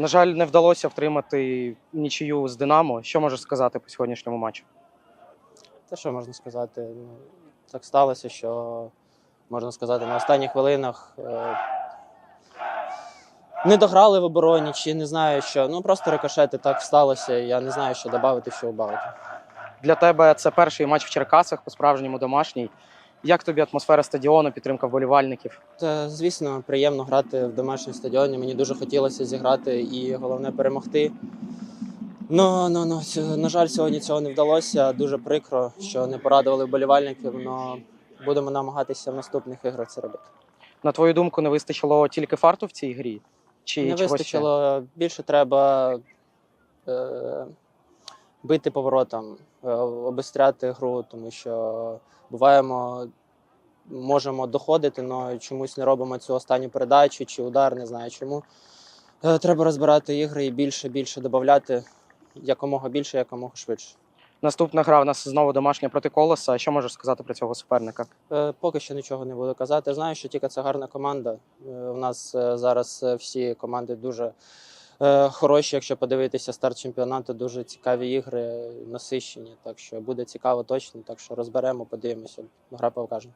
На жаль, не вдалося втримати нічию з Динамо. Що можеш сказати по сьогоднішньому матчу? Та що можна сказати? Ну, так сталося, що можна сказати, на останніх хвилинах е, не дограли в обороні, чи не знаю що. Ну просто рикошети так сталося. Я не знаю, що додати, що убавити. Для тебе це перший матч в Черкасах, по-справжньому домашній. Як тобі атмосфера стадіону, підтримка вболівальників? Та, звісно, приємно грати в домашньому стадіоні. Мені дуже хотілося зіграти і головне перемогти. Ну, ну, ну, на жаль, сьогодні цього не вдалося. Дуже прикро, що не порадували вболівальників, але будемо намагатися в наступних іграх це робити. На твою думку, не вистачило тільки фарту в цій грі? Чи не чогось ще? вистачило. Більше треба е, бити поворотом, е, обистряти гру, тому що буваємо, можемо доходити, але чомусь не робимо цю останню передачу чи удар, не знаю чому. Е, треба розбирати ігри і більше, більше додати якомога більше, якомога швидше. Наступна гра у нас знову домашня проти колоса. Що можеш сказати про цього суперника? Е, Поки що нічого не буду казати. Знаю, що тільки це гарна команда. У нас зараз всі команди дуже хороші. Якщо подивитися старт чемпіонату, дуже цікаві ігри, насищені. Так що буде цікаво точно. Так що розберемо, подивимося. Гра покаже.